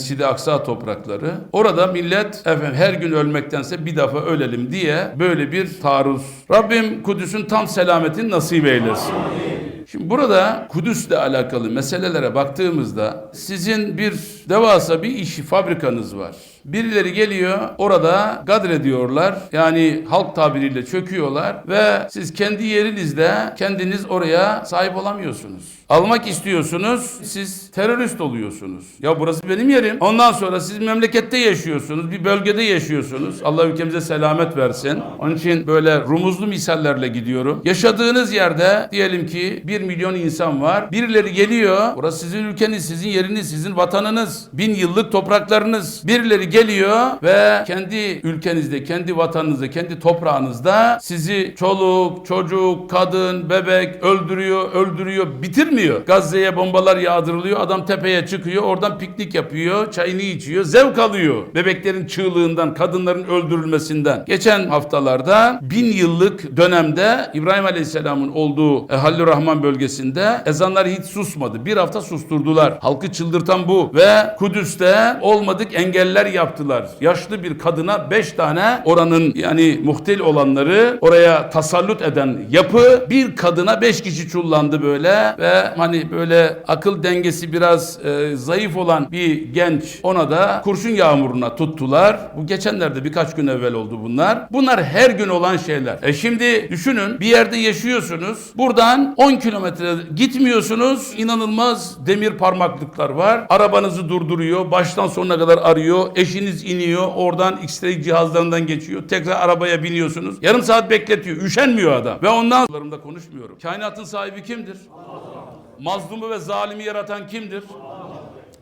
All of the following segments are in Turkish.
Mescid-i Aksa toprakları. Orada millet efendim her gün ölmektense bir defa ölelim diye böyle bir taarruz. Rabbim Kudüs'ün tam selametini nasip eylesin. Şimdi burada Kudüs'le alakalı meselelere baktığımızda sizin bir devasa bir iş fabrikanız var. Birileri geliyor orada gadrediyorlar. Yani halk tabiriyle çöküyorlar ve siz kendi yerinizde kendiniz oraya sahip olamıyorsunuz. Almak istiyorsunuz, siz terörist oluyorsunuz. Ya burası benim yerim. Ondan sonra siz memlekette yaşıyorsunuz, bir bölgede yaşıyorsunuz. Allah ülkemize selamet versin. Onun için böyle rumuzlu misallerle gidiyorum. Yaşadığınız yerde diyelim ki 1 milyon insan var. Birileri geliyor. Burası sizin ülkeniz, sizin yeriniz, sizin vatanınız. Bin yıllık topraklarınız. Birileri geliyor ve kendi ülkenizde, kendi vatanınızda, kendi toprağınızda sizi çoluk, çocuk, kadın, bebek öldürüyor, öldürüyor, bitirmiyor. Gazze'ye bombalar yağdırılıyor. Adam tepeye çıkıyor, oradan piknik yapıyor, çayını içiyor, zevk alıyor. Bebeklerin çığlığından, kadınların öldürülmesinden. Geçen haftalarda bin yıllık dönemde İbrahim Aleyhisselam'ın olduğu e, Halil Rahman bölgesinde ezanlar hiç susmadı. Bir hafta susturdular. Halkı çıldırtan bu. Ve Kudüs'te olmadık engeller yaptılar. Yaşlı bir kadına beş tane oranın yani muhtel olanları oraya tasallut eden yapı bir kadına beş kişi çullandı böyle ve hani böyle akıl dengesi biraz e, zayıf olan bir genç ona da kurşun yağmuruna tuttular. Bu geçenlerde birkaç gün evvel oldu bunlar. Bunlar her gün olan şeyler. E şimdi düşünün bir yerde yaşıyorsunuz. Buradan 10 kilometre gitmiyorsunuz. İnanılmaz demir parmaklıklar var. Arabanızı durduruyor. Baştan sonuna kadar arıyor. Eşiniz iniyor. Oradan X-ray cihazlarından geçiyor. Tekrar arabaya biniyorsunuz. Yarım saat bekletiyor. Üşenmiyor adam. Ve ondan sonra konuşmuyorum. Kainatın sahibi kimdir? Mazlumu ve zalimi yaratan kimdir?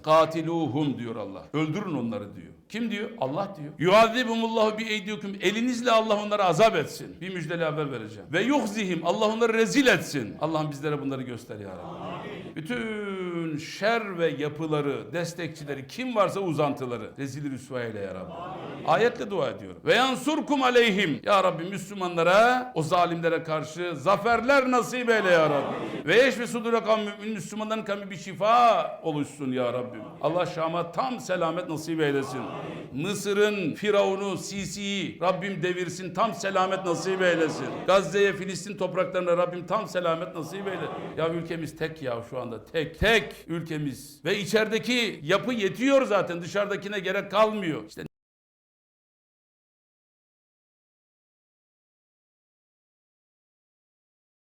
Katiluhum diyor Allah. Öldürün onları diyor. Kim diyor? Allah diyor. Yuazibumullahu bi eydikum. Elinizle Allah onları azap etsin. Bir müjdeli haber vereceğim. Ve yuhzihim. Allah onları rezil etsin. Allah'ım bizlere bunları göster ya Rabbi. Bütün şer ve yapıları, destekçileri, kim varsa uzantıları rezil rüsva eyle ya Rabbi. Ayetle dua ediyorum. Ve yansurkum aleyhim. Ya Rabbi Müslümanlara, o zalimlere karşı zaferler nasip eyle ya Rabbi. Ve yeşfi sudura kavmi mümin Müslümanların kavmi bir şifa oluşsun ya Rabbim. Allah Şam'a tam selamet nasip eylesin. Mısır'ın Firavun'u, Sisi'yi Rabbim devirsin, tam selamet nasip eylesin. Gazze'ye, Filistin topraklarına Rabbim tam selamet nasip eyle. Ya ülkemiz tek ya şu anda tek. Tek ülkemiz. Ve içerideki yapı yetiyor zaten dışarıdakine gerek kalmıyor. İşte